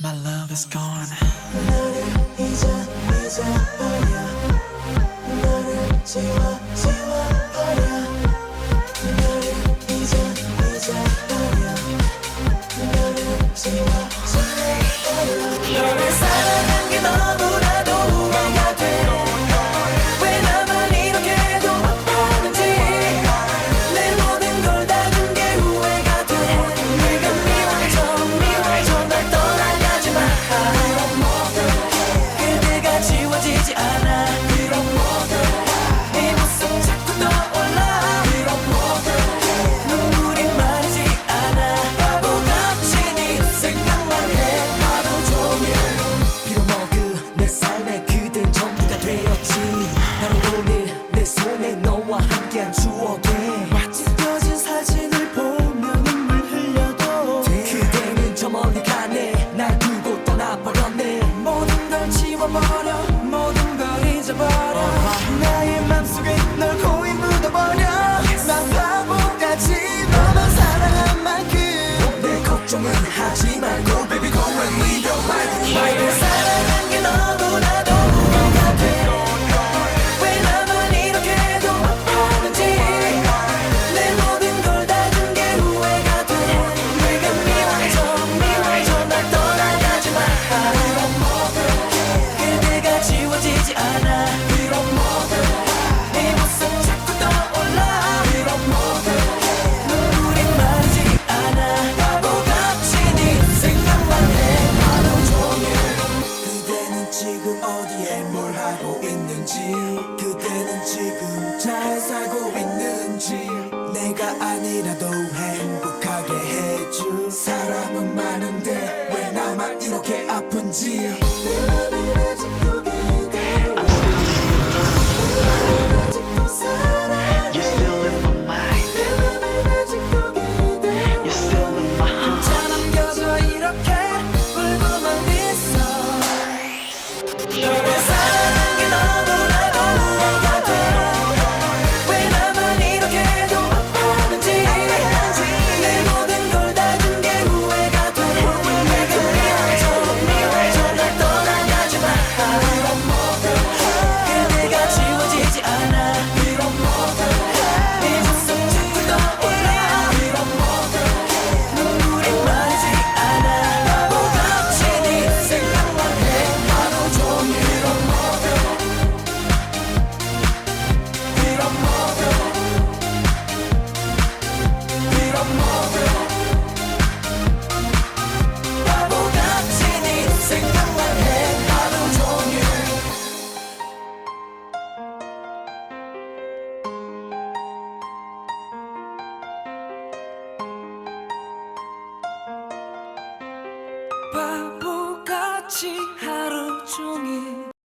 My love is gone. 아. my morning. 잘 살고 있는지 내가 아니라도 행복하게 해줄 사람은 많은데 왜 나만 이렇게 아픈지. 바보같이 하루 종일